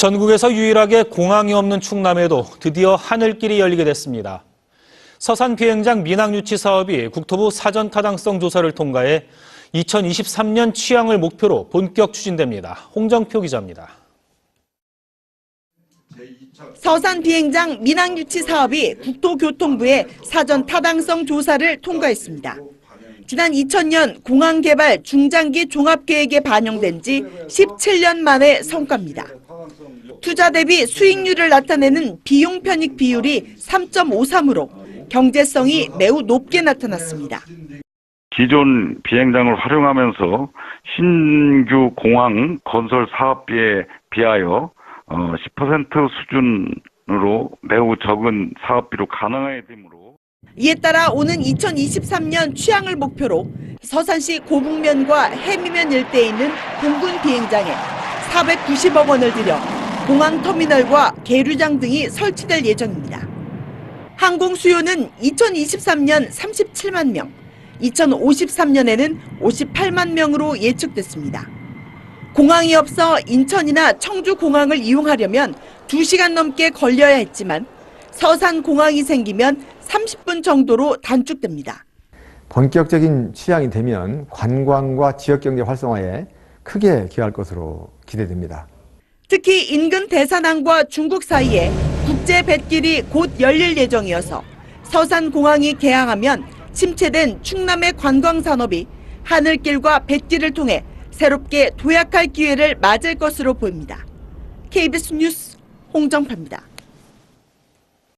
전국에서 유일하게 공항이 없는 충남에도 드디어 하늘길이 열리게 됐습니다. 서산 비행장 민항 유치 사업이 국토부 사전 타당성 조사를 통과해 2023년 취향을 목표로 본격 추진됩니다. 홍정표 기자입니다. 서산 비행장 민항 유치 사업이 국토교통부의 사전 타당성 조사를 통과했습니다. 지난 2000년 공항 개발 중장기 종합계획에 반영된 지 17년 만의 성과입니다. 투자 대비 수익률을 나타내는 비용 편익 비율이 3.53으로 경제성이 매우 높게 나타났습니다. 기존 비행장을 활용하면서 신규 공항 건설 사업비에 비하여 어, 10% 수준으로 매우 적은 사업비로 가능하게 되므로 이에 따라 오는 2023년 취향을 목표로 서산시 고북면과 해미면 일대에 있는 공군 비행장에 490억 원을 들여 공항 터미널과 계류장 등이 설치될 예정입니다. 항공 수요는 2023년 37만 명, 2053년에는 58만 명으로 예측됐습니다. 공항이 없어 인천이나 청주 공항을 이용하려면 2시간 넘게 걸려야 했지만 서산 공항이 생기면 30분 정도로 단축됩니다. 본격적인 취향이 되면 관광과 지역 경제 활성화에 크게 기여할 것으로 기대됩니다. 특히 인근 대산항과 중국 사이에 국제 뱃길이 곧 열릴 예정이어서 서산 공항이 개항하면 침체된 충남의 관광 산업이 하늘길과 뱃길을 통해 새롭게 도약할 기회를 맞을 것으로 보입니다. KBS 뉴스 홍정파입니다.